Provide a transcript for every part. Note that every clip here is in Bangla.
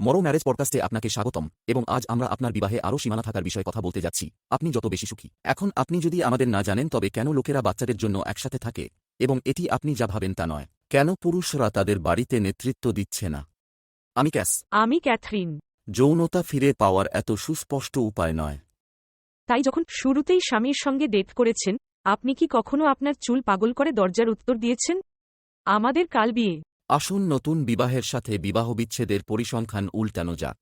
মরো ম্যারেজ পডকাস্টে আপনাকে স্বাগতম এবং আজ আমরা আপনার বিবাহে আরও সীমানা থাকার বিষয়ে কথা বলতে যাচ্ছি। আপনি যত বেশি সুখী। এখন আপনি যদি আমাদের না জানেন তবে কেন লোকেরা বাচ্চাদের জন্য একসাথে থাকে এবং এটি আপনি যা ভাবেন তা নয়? কেন পুরুষরা তাদের বাড়িতে নেতৃত্ব দিচ্ছে না? আমি ক্যাস। আমি ক্যাথরিন। যৌনতা ফিরে পাওয়ার এত সুস্পষ্ট উপায় নয়। তাই যখন শুরুতেই স্বামীর সঙ্গে ডেট করেছেন আপনি কি কখনো আপনার চুল পাগল করে দরজার উত্তর দিয়েছেন? আমাদের কাল বিয়ে। আসুন নতুন বিবাহের সাথে বিবাহবিচ্ছেদের পরিসংখ্যান উল্টানো যাক।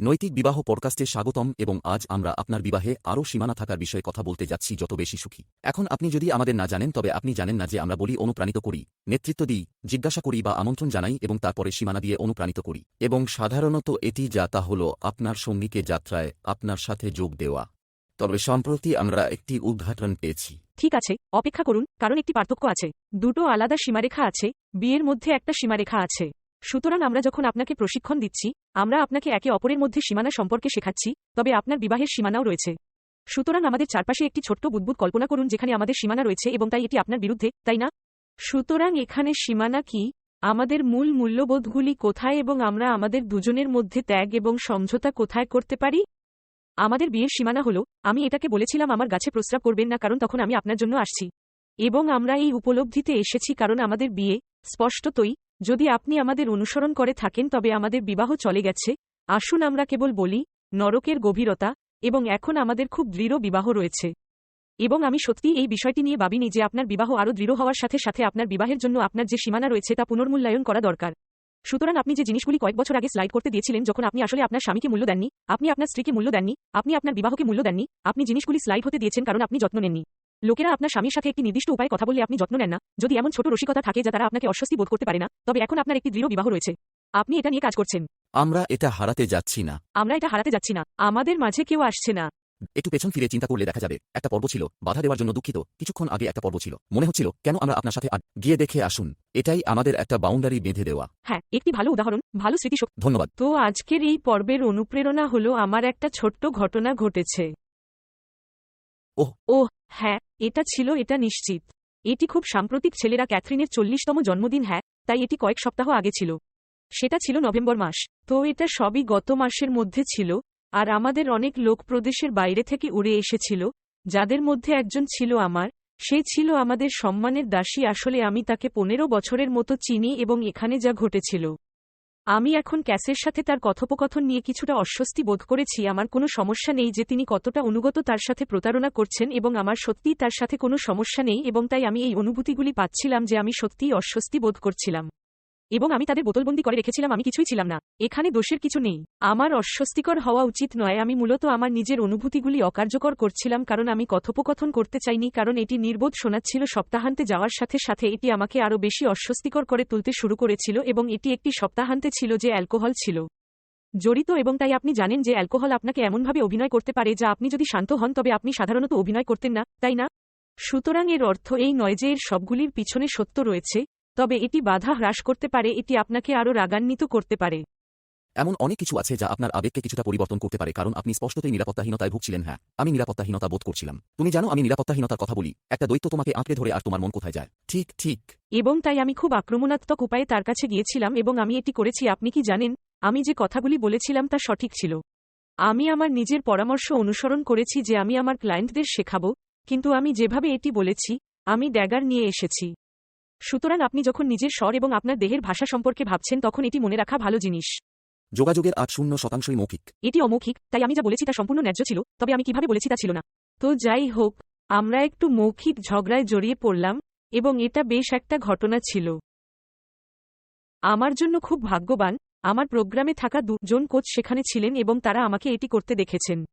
নৈতিক বিবাহ পডকাস্টে স্বাগতম এবং আজ আমরা আপনার বিবাহে আরও সীমানা থাকার বিষয়ে কথা বলতে যাচ্ছি যত বেশি সুখী। এখন আপনি যদি আমাদের না জানেন, তবে আপনি জানেন না যে আমরা বলি অনুপ্রাণিত করি, নেতৃত্ব দিই, জিজ্ঞাসা করি বা আমন্ত্রণ জানাই এবং তারপরে সীমানা দিয়ে অনুপ্রাণিত করি। এবং সাধারণত এটি যা তা হল আপনার সঙ্গীকে যাত্রায় আপনার সাথে যোগ দেওয়া। তবে সম্প্রতি আমরা একটি উদ্ঘাটন পেয়েছি। ঠিক আছে, অপেক্ষা করুন, কারণ একটি পার্থক্য আছে। দুটো আলাদা সীমারেখা আছে, বিয়ের মধ্যে একটা সীমারেখা আছে। সুতরাং আমরা যখন আপনাকে প্রশিক্ষণ দিচ্ছি, আমরা আপনাকে একে অপরের মধ্যে সীমানা সম্পর্কে শেখাচ্ছি, তবে আপনার বিবাহের সীমানাও রয়েছে। সুতরাং আমাদের চারপাশে একটি ছোট্ট বুদবুদ কল্পনা করুন যেখানে আমাদের সীমানা রয়েছে এবং তাই এটি আপনার বিরুদ্ধে, তাই না? সুতরাং এখানে সীমানা কি? আমাদের মূল মূল্যবোধগুলি কোথায় এবং আমরা আমাদের দুজনের মধ্যে ত্যাগ এবং সমঝোতা কোথায় করতে পারি? আমাদের বিয়ের সীমানা হল, আমি এটাকে বলেছিলাম আমার গাছে প্রস্রাব করবেন না কারণ তখন আমি আপনার জন্য আসছি। এবং আমরা এই উপলব্ধিতে এসেছি কারণ আমাদের বিয়ে স্পষ্টতই, যদি আপনি আমাদের অনুসরণ করে থাকেন তবে আমাদের বিবাহ চলে গেছে, আসুন আমরা কেবল বলি, নরকের গভীরতা, এবং এখন আমাদের খুব দৃঢ় বিবাহ রয়েছে। এবং আমি সত্যি এই বিষয়টি নিয়ে ভাবিনি যে আপনার বিবাহ আরও দৃঢ় হওয়ার সাথে সাথে আপনার বিবাহের জন্য আপনার যে সীমানা রয়েছে তা পুনর্মূল্যায়ন করা দরকার। সুতরাং আপনি যে জিনিসগুলি কয়েক বছর আগে স্লাইড করতে দিয়েছিলেন যখন আপনি আসলে আপনার স্বামীকে মূল্য দেননি আপনি আপনার স্ত্রীকে মূল্য দেননি আপনি আপনার বিবাহকে মূল্য দেননি আপনি জিনিসগুলি স্লাইড হতে দিয়েছেন কারণ আপনি যত্ন নেননি। লোকেরা আপনার স্বামীর সাথে একটি নির্দিষ্ট উপায়ে কথা বললে আপনি যত্ন নেন না। যদি এমন ছোট রসিকতা থাকে যা তারা আপনাকে অস্বস্তি বোধ করতে পারে না তবে এখন আপনার একটি দৃঢ় বিবাহ রয়েছে। আপনি এটা নিয়ে কাজ করছেন। আমরা এটা হারাতে যাচ্ছি না। আমরা এটা হারাতে যাচ্ছি না। আমাদের মাঝে কেউ আসছে না। একটু পেছন ফিরে চিন্তা করলে দেখা যাবে একটা পর্ব ছিল বাধা দেওয়ার জন্য দুঃখিত কিছুক্ষণ আগে একটা পর্ব ছিল। মনে হচ্ছিল কেন আমরা আপনার সাথে গিয়ে দেখে আসুন? এটাই আমাদের একটা বাউন্ডারি বেঁধে দেওয়া। হ্যাঁ একটি ভালো উদাহরণ ভালো স্মৃতিশক্তি। ধন্যবাদ। তো আজকের এই পর্বের অনুপ্রেরণা হলো আমার একটা ছোট্ট ঘটনা ঘটেছে। ওহ। ওহ হ্যাঁ এটা ছিল এটা নিশ্চিত। এটি খুব সাম্প্রতিক ছেলেরা ক্যাথরিনের চল্লিশতম জন্মদিন হ্যাঁ তাই এটি কয়েক সপ্তাহ আগে ছিল। সেটা ছিল নভেম্বর মাস। তো এটা সবই গত মাসের মধ্যে ছিল আর আমাদের অনেক লোক প্রদেশের বাইরে থেকে উড়ে এসেছিল, যাদের মধ্যে একজন ছিল আমার, সে ছিল আমাদের সম্মানের দাসী, আসলে আমি তাকে পনেরো বছরের মতো চিনি এবং এখানে যা ঘটেছিল। আমি এখন ক্যাসের সাথে তার কথোপকথন নিয়ে কিছুটা অস্বস্তি বোধ করেছি, আমার কোনো সমস্যা নেই যে তিনি কতটা অনুগত তার সাথে প্রতারণা করছেন এবং আমার সত্যিই তার সাথে কোনো সমস্যা নেই এবং তাই আমি এই অনুভূতিগুলি পাচ্ছিলাম যে আমি সত্যিই অস্বস্তি বোধ করছিলাম। এবং আমি তাদের বোতলবন্দি করে রেখেছিলাম, আমি কিছুই ছিলাম না। এখানে দোষের কিছু নেই। আমার অস্বস্তিকর হওয়া উচিত নয়। আমি মূলত আমার নিজের অনুভূতিগুলি অকার্যকর করছিলাম, কারণ আমি কথোপকথন করতে চাইনি, কারণ এটি নির্বোধ শোনাচ্ছিল সপ্তাহান্তে যাওয়ার সাথে সাথে এটি আমাকে আরও বেশি অস্বস্তিকর করে তুলতে শুরু করেছিল এবং এটি একটি সপ্তাহান্তে ছিল যে অ্যালকোহল ছিল। জড়িত এবং তাই আপনি জানেন যে অ্যালকোহল আপনাকে এমনভাবে অভিনয় করতে পারে যা আপনি যদি শান্ত হন, তবে আপনি সাধারণত অভিনয় করতেন না, তাই না? সুতরাং এর অর্থ এই নয় যে এর সবগুলির পিছনে সত্য রয়েছে। তবে এটি বাধা হ্রাস করতে পারে এটি আপনাকে আরও রাগান্বিত করতে পারে। এমন অনেক কিছু আছে যা আপনার আবেগকে কিছুটা পরিবর্তন করতে পারে কারণ আপনি স্পষ্টতই নিরাপত্তাহীনতায় ভুগছিলেন হ্যাঁ আমি নিরাপত্তাহীনতা বোধ করছিলাম। তুমি জানো আমি নিরাপত্তাহীনতার কথা বলি একটা দৈত্য তোমাকে আঁকড়ে ধরে আর তোমার মন কোথায় যায়। ঠিক ঠিক। এবং তাই আমি খুব আক্রমণাত্মক উপায়ে তার কাছে গিয়েছিলাম এবং আমি এটি করেছি আপনি কি জানেন? আমি যে কথাগুলি বলেছিলাম তা সঠিক ছিল। আমি আমার নিজের পরামর্শ অনুসরণ করেছি যে আমি আমার ক্লায়েন্টদের শেখাব কিন্তু আমি যেভাবে এটি বলেছি আমি ড্যাগার নিয়ে এসেছি। সুতরাং আপনি যখন নিজের স্বর এবং আপনার দেহের ভাষা সম্পর্কে ভাবছেন তখন এটি মনে রাখা ভালো জিনিস। যোগাযোগের আট শূন্য শতাংশই মৌখিক। এটি অমৌখিক তাই আমি যা বলেছি তা সম্পূর্ণ ন্যায্য ছিল তবে আমি কীভাবে বলেছি তা ছিল না। তো যাই হোক আমরা একটু মৌখিক ঝগড়ায় জড়িয়ে পড়লাম এবং এটা বেশ একটা ঘটনা ছিল। আমার জন্য খুব ভাগ্যবান আমার প্রোগ্রামে থাকা দুজন কোচ সেখানে ছিলেন এবং তারা আমাকে এটি করতে দেখেছেন।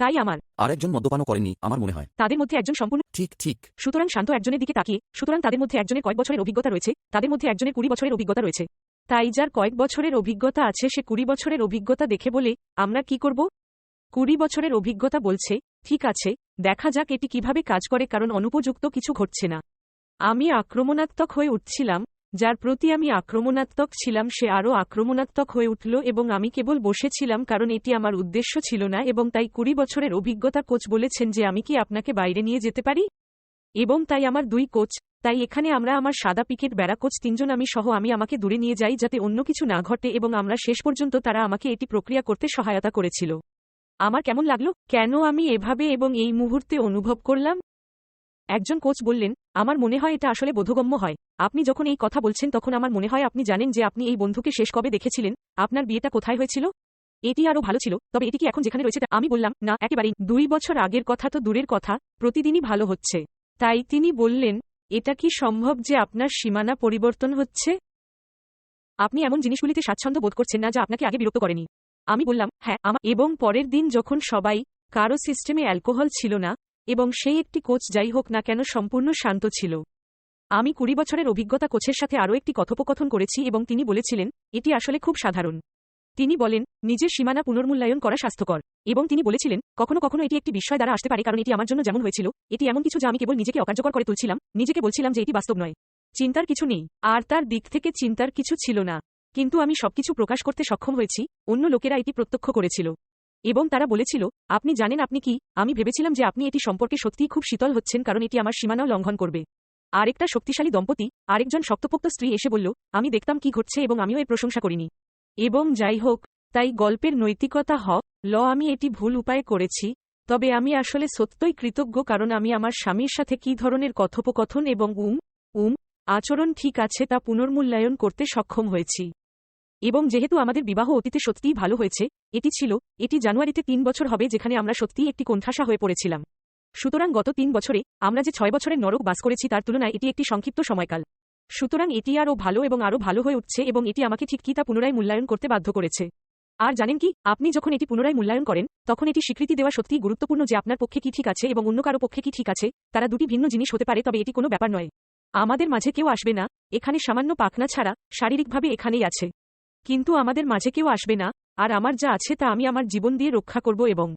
তাই আমার আরেকজন মদ্যপানও করেনি আমার মনে হয়। তাদের মধ্যে একজন সম্পূর্ণ ঠিক ঠিক। সুতরাং শান্ত একজনের দিকে তাকিয়ে সুতরাং তাদের মধ্যে একজনের কয়েক বছরের অভিজ্ঞতা রয়েছে তাদের মধ্যে একজনের কুড়ি বছরের অভিজ্ঞতা রয়েছে। তাই যার কয়েক বছরের অভিজ্ঞতা আছে সে কুড়ি বছরের অভিজ্ঞতা দেখে বলে আমরা কি করব? কুড়ি বছরের অভিজ্ঞতা বলছে ঠিক আছে দেখা যাক এটি কীভাবে কাজ করে কারণ অনুপযুক্ত কিছু ঘটছে না। আমি আক্রমণাত্মক হয়ে উঠছিলাম যার প্রতি আমি আক্রমণাত্মক ছিলাম, সে আরও আক্রমণাত্মক হয়ে উঠল এবং আমি কেবল বসেছিলাম কারণ এটি আমার উদ্দেশ্য ছিল না এবং তাই কুড়ি বছরের অভিজ্ঞতা কোচ বলেছেন যে আমি কি আপনাকে বাইরে নিয়ে যেতে পারি? এবং তাই আমার দুই কোচ, তাই এখানে আমরা আমার সাদা পিকেট বেড়া কোচ তিনজন আমি সহ আমি আমাকে দূরে নিয়ে যাই যাতে অন্য কিছু না ঘটে এবং আমরা শেষ পর্যন্ত তারা আমাকে এটি প্রক্রিয়া করতে সহায়তা করেছিল। আমার কেমন লাগল? কেন আমি এভাবে এবং এই মুহূর্তে অনুভব করলাম? একজন কোচ বললেন আমার মনে হয় এটা আসলে বোধগম্য হয়। আপনি যখন এই কথা বলছেন, তখন আমার মনে হয় আপনি জানেন যে আপনি এই বন্ধুকে শেষ কবে দেখেছিলেন? আপনার বিয়েটা কোথায় হয়েছিল? এটি আরও ভালো ছিল। তবে এটি কি এখন যেখানে রয়েছে আমি বললাম, না, একেবারেই। দুই বছর আগের কথা তো দূরের কথা, প্রতিদিনই ভালো হচ্ছে। তাই তিনি বললেন, এটা কি সম্ভব যে আপনার সীমানা পরিবর্তন হচ্ছে? আপনি এমন জিনিসগুলিতে স্বাচ্ছন্দ্য বোধ করছেন না যা আপনাকে আগে বিরক্ত করেনি। আমি বললাম হ্যাঁ আমার এবং পরের দিন যখন সবাই, কারও সিস্টেমে অ্যালকোহল ছিল না এবং সেই একটি কোচ যাই হোক না কেন সম্পূর্ণ শান্ত ছিল। আমি কুড়ি বছরের অভিজ্ঞতা কোচের সাথে আরও একটি কথোপকথন করেছি এবং তিনি বলেছিলেন, এটি আসলে খুব সাধারণ। তিনি বলেন, নিজের সীমানা পুনর্মূল্যায়ন করা স্বাস্থ্যকর। এবং তিনি বলেছিলেন, কখনো কখনো এটি একটি বিষয় দ্বারা আসতে পারে, কারণ এটি আমার জন্য যেমন হয়েছিল, এটি এমন কিছু যা আমি কেবল নিজেকে অকার্যকর করে তুলছিলাম, নিজেকে বলছিলাম যে এটি বাস্তব নয়। চিন্তার কিছু নেই, আর তার দিক থেকে চিন্তার কিছু ছিল না। কিন্তু আমি সবকিছু প্রকাশ করতে সক্ষম হয়েছি, অন্য লোকেরা এটি প্রত্যক্ষ করেছিল। এবং তারা বলেছিল, আপনি জানেন আপনি কি? আমি ভেবেছিলাম যে আপনি এটি সম্পর্কে সত্যিই খুব শীতল হচ্ছেন কারণ এটি আমার সীমানাও লঙ্ঘন করবে। আরেকটা শক্তিশালী দম্পতি, আরেকজন শক্তপোক্ত স্ত্রী এসে বলল, আমি দেখতাম কি ঘটছে এবং আমিও এর প্রশংসা করিনি। এবং যাই হোক, তাই গল্পের নৈতিকতা হ, ল, আমি এটি ভুল উপায়ে করেছি, তবে আমি আসলে সত্যই কৃতজ্ঞ কারণ আমি আমার স্বামীর সাথে কী ধরনের কথোপকথন এবং উম উম, আচরণ ঠিক আছে তা পুনর্মূল্যায়ন করতে সক্ষম হয়েছি। এবং যেহেতু আমাদের বিবাহ অতীতে সত্যিই ভালো হয়েছে, এটি ছিল, এটি জানুয়ারিতে তিন বছর হবে যেখানে আমরা সত্যিই একটি কোণঠাসা হয়ে পড়েছিলাম। সুতরাং গত তিন বছরে, আমরা যে ছয় বছরের নরক বাস করেছি তার তুলনায় এটি একটি সংক্ষিপ্ত সময়কাল। সুতরাং এটি আরও ভালো এবং আরও ভালো হয়ে উঠছে এবং এটি আমাকে ঠিক কি তা পুনরায় মূল্যায়ন করতে বাধ্য করেছে। আর জানেন কি, আপনি যখন এটি পুনরায় মূল্যায়ন করেন, তখন এটি স্বীকৃতি দেওয়া সত্যিই গুরুত্বপূর্ণ যে আপনার পক্ষে কি ঠিক আছে এবং অন্য কারও পক্ষে কি ঠিক আছে, তারা দুটি ভিন্ন জিনিস হতে পারে, তবে এটি কোনো ব্যাপার নয়। আমাদের মাঝে কেউ আসবে না, এখানে সামান্য পাখনা ছাড়া, শারীরিকভাবে এখানেই আছে। কিন্তু আমাদের মাঝে কেউ আসবে না, আর আমার যা আছে তা আমি আমার জীবন দিয়ে রক্ষা করব এবং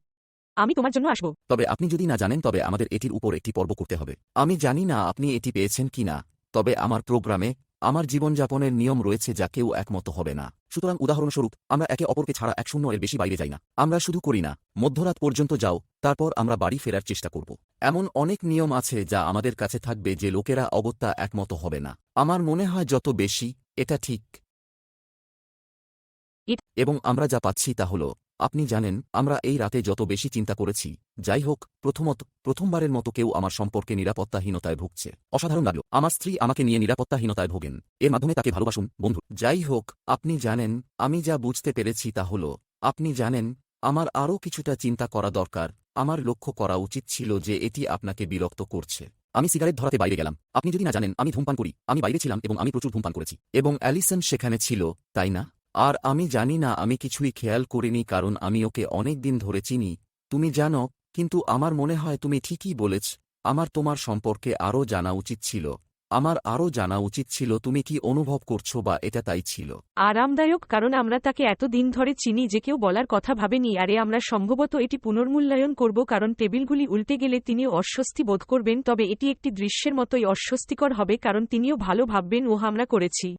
আমি তোমার জন্য আসব। তবে আপনি যদি না জানেন, তবে আমাদের এটির উপর একটি পর্ব করতে হবে। আমি জানি না আপনি এটি পেয়েছেন কি না, তবে আমার প্রোগ্রামে আমার জীবনযাপনের নিয়ম রয়েছে যা কেউ একমত হবে না। সুতরাং উদাহরণস্বরূপ, আমরা একে অপরকে ছাড়া এক শূন্য এর বেশি বাইরে যাই না। আমরা শুধু করি না, মধ্যরাত পর্যন্ত যাও, তারপর আমরা বাড়ি ফেরার চেষ্টা করব। এমন অনেক নিয়ম আছে যা আমাদের কাছে থাকবে যে লোকেরা অগত্যা একমত হবে না। আমার মনে হয় যত বেশি, এটা ঠিক। এবং আমরা যা পাচ্ছি তা হল, আপনি জানেন, আমরা এই রাতে যত বেশি চিন্তা করেছি, যাই হোক, প্রথমত, প্রথমবারের মতো কেউ আমার সম্পর্কে নিরাপত্তাহীনতায় ভুগছে। অসাধারণ লাগল, আমার স্ত্রী আমাকে নিয়ে নিরাপত্তাহীনতায় ভোগেন। এর মাধ্যমে তাকে ভালোবাসুন, বন্ধু। যাই হোক, আপনি জানেন, আমি যা বুঝতে পেরেছি তা হল, আপনি জানেন, আমার আরও কিছুটা চিন্তা করা দরকার। আমার লক্ষ্য করা উচিত ছিল যে এটি আপনাকে বিরক্ত করছে। আমি সিগারেট ধরাতে বাইরে গেলাম। আপনি যদি না জানেন, আমি ধূমপান করি। আমি বাইরে ছিলাম এবং আমি প্রচুর ধূমপান করেছি। এবং অ্যালিসন সেখানে ছিল, তাই না? আর আমি জানি না, আমি কিছুই খেয়াল করিনি কারণ আমি ওকে অনেক দিন ধরে চিনি। তুমি জানো, কিন্তু আমার মনে হয় তুমি ঠিকই বলেছ, আমার তোমার সম্পর্কে আরও জানা উচিত ছিল। আমার আরও জানা উচিত ছিল তুমি কি অনুভব করছ বা এটা তাই ছিল। আরামদায়ক, কারণ আমরা তাকে এত দিন ধরে চিনি যে কেউ বলার কথা ভাবেনি, আরে আমরা সম্ভবত এটি পুনর্মূল্যায়ন করব কারণ টেবিলগুলি উল্টে গেলে তিনিও অস্বস্তি বোধ করবেন, তবে এটি একটি দৃশ্যের মতোই অস্বস্তিকর হবে কারণ তিনিও ভালো ভাববেন ও আমরা করেছি।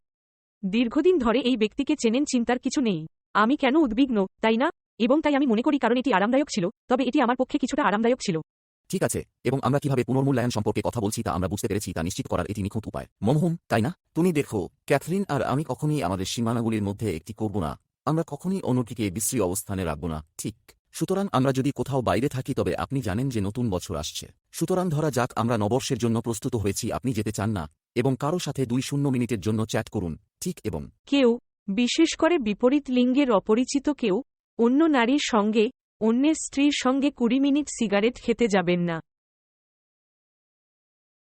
দীর্ঘদিন ধরে এই ব্যক্তিকে চেনেন চিন্তার কিছু নেই। আমি কেন উদ্বিগ্ন তাই না? এবং তাই আমি মনে করি কারণ এটি আরামদায়ক ছিল তবে এটি আমার পক্ষে কিছুটা আরামদায়ক ছিল। ঠিক আছে এবং আমরা কীভাবে পুনর্মূল্যায়ন সম্পর্কে কথা বলছি তা আমরা বুঝতে পেরেছি তা নিশ্চিত করার এটি নিখুঁত উপায়। মমহুম তাই না? তুমি দেখো ক্যাথরিন আর আমি কখনই আমাদের সীমানাগুলির মধ্যে একটি করব না। আমরা কখনই অন্যটিকে বিশ্রী অবস্থানে রাখব না। ঠিক। সুতরাং আমরা যদি কোথাও বাইরে থাকি তবে আপনি জানেন যে নতুন বছর আসছে। সুতরাং ধরা যাক আমরা নবর্ষের জন্য প্রস্তুত হয়েছি আপনি যেতে চান না। এবং কারও সাথে দুই শূন্য মিনিটের জন্য চ্যাট করুন, ঠিক এবং। কেউ, বিশেষ করে বিপরীত লিঙ্গের অপরিচিত কেউ, অন্য নারীর সঙ্গে, অন্যের স্ত্রীর সঙ্গে কুড়ি মিনিট সিগারেট খেতে যাবেন না।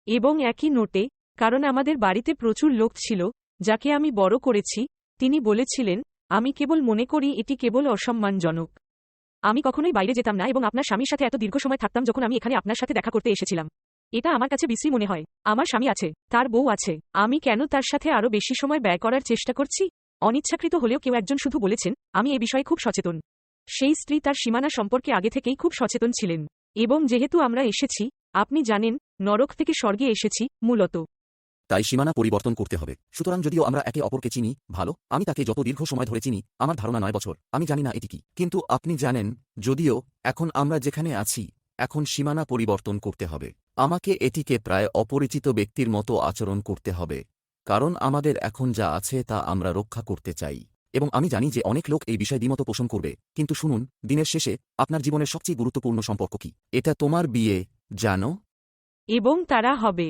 এবং একই নোটে, কারণ আমাদের বাড়িতে প্রচুর লোক ছিল, যাকে আমি বড় করেছি, তিনি বলেছিলেন, আমি কেবল মনে করি এটি কেবল অসম্মানজনক। আমি কখনোই বাইরে যেতাম না এবং আপনার স্বামীর সাথে এত দীর্ঘ সময় থাকতাম যখন আমি এখানে আপনার সাথে দেখা করতে এসেছিলাম। এটা আমার কাছে বিশ্রী মনে হয়। আমার স্বামী আছে, তার বউ আছে। আমি কেন তার সাথে আরও বেশি সময় ব্যয় করার চেষ্টা করছি? অনিচ্ছাকৃত হলেও কেউ একজন শুধু বলেছেন, আমি এ বিষয়ে খুব সচেতন। সেই স্ত্রী তার সীমানা সম্পর্কে আগে থেকেই খুব সচেতন ছিলেন। এবং যেহেতু আমরা এসেছি, আপনি জানেন, নরক থেকে স্বর্গে এসেছি, মূলত। তাই সীমানা পরিবর্তন করতে হবে। সুতরাং যদিও আমরা একে অপরকে চিনি, ভালো, আমি তাকে যত দীর্ঘ সময় ধরে চিনি, আমার ধারণা নয় বছর। আমি জানি না এটি কি। কিন্তু আপনি জানেন, যদিও, এখন আমরা যেখানে আছি, এখন সীমানা পরিবর্তন করতে হবে। আমাকে এটিকে প্রায় অপরিচিত ব্যক্তির মতো আচরণ করতে হবে, কারণ আমাদের এখন যা আছে তা আমরা রক্ষা করতে চাই। এবং আমি জানি যে অনেক লোক এই বিষয়ে দ্বিমত পোষণ করবে, কিন্তু শুনুন, দিনের শেষে আপনার জীবনের সবচেয়ে গুরুত্বপূর্ণ সম্পর্ক কি? এটা তোমার বিয়ে, জানো? এবং তারা হবে।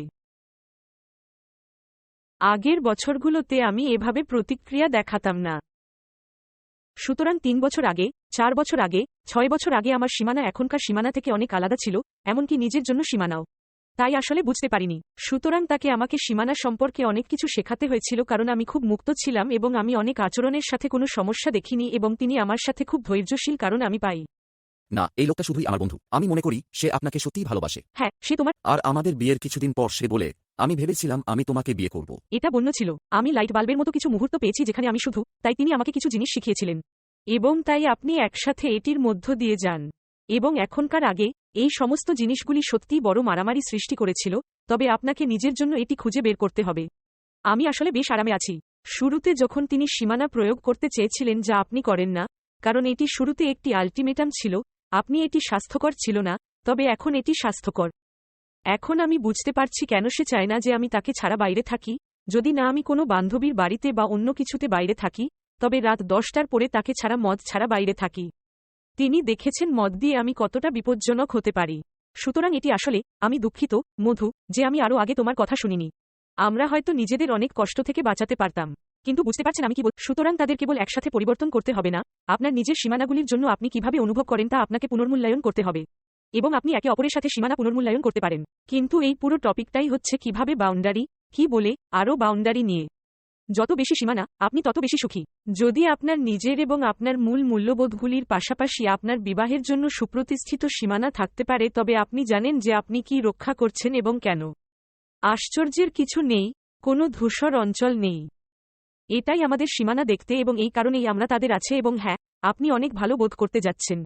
আগের বছরগুলোতে আমি এভাবে প্রতিক্রিয়া দেখাতাম না। সুতরাং তিন বছর আগে, চার বছর আগে, ছয় বছর আগে আমার সীমানা এখনকার সীমানা থেকে অনেক আলাদা ছিল, এমনকি নিজের জন্য সীমানাও। তাই আসলে বুঝতে পারিনি। সুতরাং তাকে আমাকে সীমানা সম্পর্কে অনেক কিছু শেখাতে হয়েছিল কারণ আমি খুব মুক্ত ছিলাম এবং আমি অনেক আচরণের সাথে কোনো সমস্যা দেখিনি এবং তিনি আমার সাথে খুব ধৈর্যশীল কারণ আমি পাই। না এই লোকটা শুধুই আমার বন্ধু। আমি মনে করি সে আপনাকে সত্যিই ভালোবাসে। হ্যাঁ সে তোমার আর আমাদের বিয়ের কিছুদিন পর সে বলে আমি ভেবেছিলাম আমি তোমাকে বিয়ে করব। এটা বন্য ছিল। আমি লাইট বাল্বের মতো কিছু মুহূর্ত পেয়েছি যেখানে আমি শুধু তাই তিনি আমাকে কিছু জিনিস শিখিয়েছিলেন। এবং তাই আপনি একসাথে এটির মধ্য দিয়ে যান। এবং এখনকার আগে, এই সমস্ত জিনিসগুলি সত্যিই বড় মারামারি সৃষ্টি করেছিল, তবে আপনাকে নিজের জন্য এটি খুঁজে বের করতে হবে। আমি আসলে বেশ আরামে আছি। শুরুতে যখন তিনি সীমানা প্রয়োগ করতে চেয়েছিলেন যা আপনি করেন না, কারণ এটি শুরুতে একটি আল্টিমেটাম ছিল, আপনি এটি স্বাস্থ্যকর ছিল না, তবে এখন এটি স্বাস্থ্যকর। এখন আমি বুঝতে পারছি কেন সে চায় না যে আমি তাকে ছাড়া বাইরে থাকি, যদি না আমি কোনো বান্ধবীর বাড়িতে বা অন্য কিছুতে বাইরে থাকি, তবে রাত দশটার পরে তাকে ছাড়া মদ ছাড়া বাইরে থাকি। তিনি দেখেছেন মদ দিয়ে আমি কতটা বিপজ্জনক হতে পারি। সুতরাং এটি আসলে, আমি দুঃখিত, মধু, যে আমি আরও আগে তোমার কথা শুনিনি। আমরা হয়তো নিজেদের অনেক কষ্ট থেকে বাঁচাতে পারতাম। কিন্তু বুঝতে পারছেন আমি কি বল সুতরাং তাদের কেবল একসাথে পরিবর্তন করতে হবে না? আপনার নিজের সীমানাগুলির জন্য আপনি কীভাবে অনুভব করেন তা আপনাকে পুনর্মূল্যায়ন করতে হবে। এবং আপনি একে অপরের সাথে সীমানা পুনর্মূল্যায়ন করতে পারেন। কিন্তু এই পুরো টপিকটাই হচ্ছে কীভাবে বাউন্ডারি, কি বলে, আরও বাউন্ডারি নিয়ে। যত বেশি সীমানা, আপনি তত বেশি সুখী। যদি আপনার নিজের এবং আপনার মূল মূল্যবোধগুলির পাশাপাশি আপনার বিবাহের জন্য সুপ্রতিষ্ঠিত সীমানা থাকতে পারে, তবে আপনি জানেন যে আপনি কি রক্ষা করছেন এবং কেন। আশ্চর্যের কিছু নেই, কোনো ধূসর অঞ্চল নেই। এটাই আমাদের সীমানা দেখতে এবং এই কারণেই আমরা তাদের আছে এবং হ্যাঁ আপনি অনেক ভালো বোধ করতে যাচ্ছেন।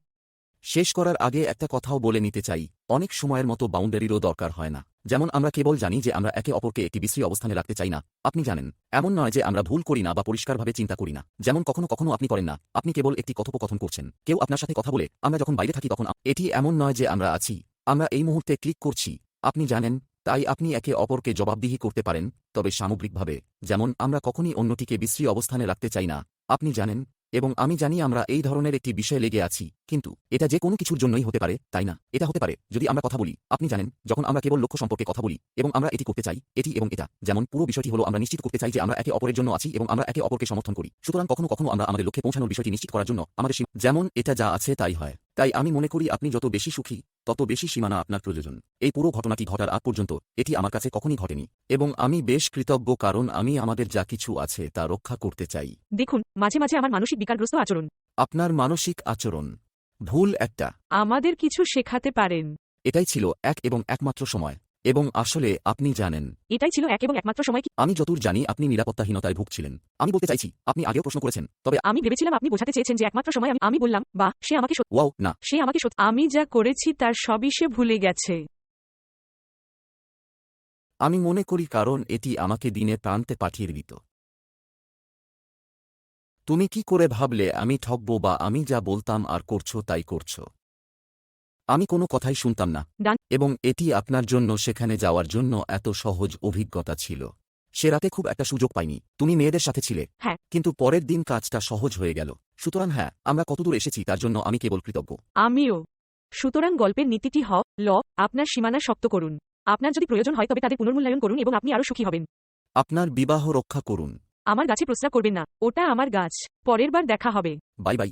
শেষ করার আগে একটা কথাও বলে নিতে চাই। অনেক সময়ের মতো বাউন্ডারিরও দরকার হয় না। যেমন আমরা কেবল জানি যে আমরা একে অপরকে একটি বিশ্রী অবস্থানে রাখতে চাই না। আপনি জানেন, এমন নয় যে আমরা ভুল করি না বা পরিষ্কারভাবে চিন্তা করি না। যেমন কখনো কখনো আপনি করেন না। আপনি কেবল একটি কথোপকথন করছেন। কেউ আপনার সাথে কথা বলে, আমরা যখন বাইরে থাকি তখন এটি এমন নয় যে আমরা আছি। আমরা এই মুহূর্তে ক্লিক করছি। আপনি জানেন, তাই আপনি একে অপরকে জবাবদিহি করতে পারেন, তবে সামগ্রিকভাবে। যেমন, আমরা কখনই অন্যটিকে বিশ্রী অবস্থানে রাখতে চাই না। আপনি জানেন এবং আমি জানি আমরা এই ধরনের একটি বিষয়ে লেগে আছি, কিন্তু এটা যে কোনো কিছুর জন্যই হতে পারে, তাই না? এটা হতে পারে, যদি আমরা কথা বলি। আপনি জানেন, যখন আমরা কেবল লক্ষ্য সম্পর্কে কথা বলি এবং আমরা এটি করতে চাই, এটি এবং এটা, যেমন পুরো বিষয়টি হলো আমরা নিশ্চিত করতে চাই যে আমরা একে অপরের জন্য আছি এবং আমরা একে অপরকে সমর্থন করি। সুতরাং কখনো কখনো আমরা আমাদের লক্ষ্যে পৌঁছানোর বিষয়টি নিশ্চিত করার জন্য আমাদের যেমন এটা যা আছে তাই হয়। তাই আমি মনে করি আপনি যত বেশি সুখী তত বেশি সীমানা আপনার প্রয়োজন। এই পুরো ঘটনাটি ঘটার আগ পর্যন্ত এটি আমার কাছে কখনই ঘটেনি এবং আমি বেশ কৃতজ্ঞ কারণ আমি আমাদের যা কিছু আছে তা রক্ষা করতে চাই। দেখুন মাঝে মাঝে আমার মানসিক বিকারগ্রস্ত আচরণ। আপনার মানসিক আচরণ। ভুল একটা। আমাদের কিছু শেখাতে পারেন। এটাই ছিল এক এবং একমাত্র সময়। এবং আসলে আপনি জানেন। এটাই ছিল এক এবং একমাত্র সময় কি আমি যতদূর জানি আপনি নিরাপত্তাহীনতায় ভুগছিলেন। আমি বলতে চাইছি আপনি আগেও প্রশ্ন করেছেন তবে আমি ভেবেছিলাম আপনি বোঝাতে চেয়েছেন যে একমাত্র সময় আমি বললাম বা সে আমাকে ওয়াও না। সে আমাকে আমি যা করেছি তার সবই সে ভুলে গেছে। আমি মনে করি কারণ এটি আমাকে দিনে প্রান্তে পাঠিয়ে দিত। তুমি কি করে ভাবলে আমি ঠকব বা আমি যা বলতাম আর করছ তাই করছ? আমি কোনো কথাই শুনতাম না। এবং এটি আপনার জন্য সেখানে যাওয়ার জন্য এত সহজ অভিজ্ঞতা ছিল। সে রাতে খুব একটা সুযোগ পাইনি। তুমি মেয়েদের সাথে ছিলে। হ্যাঁ। কিন্তু পরের দিন কাজটা সহজ হয়ে গেল। সুতরাং হ্যাঁ আমরা কতদূর এসেছি তার জন্য আমি কেবল কৃতজ্ঞ। আমিও। সুতরাং গল্পের নীতিটি হ ল আপনার সীমানা শক্ত করুন। আপনার যদি প্রয়োজন হয় তবে তাদের পুনর্মূল্যায়ন করুন এবং আপনি আরও সুখী হবেন। আপনার বিবাহ রক্ষা করুন। আমার গাছে প্রস্রাব করবেন না ওটা আমার গাছ। পরের বার দেখা হবে। Bye bye.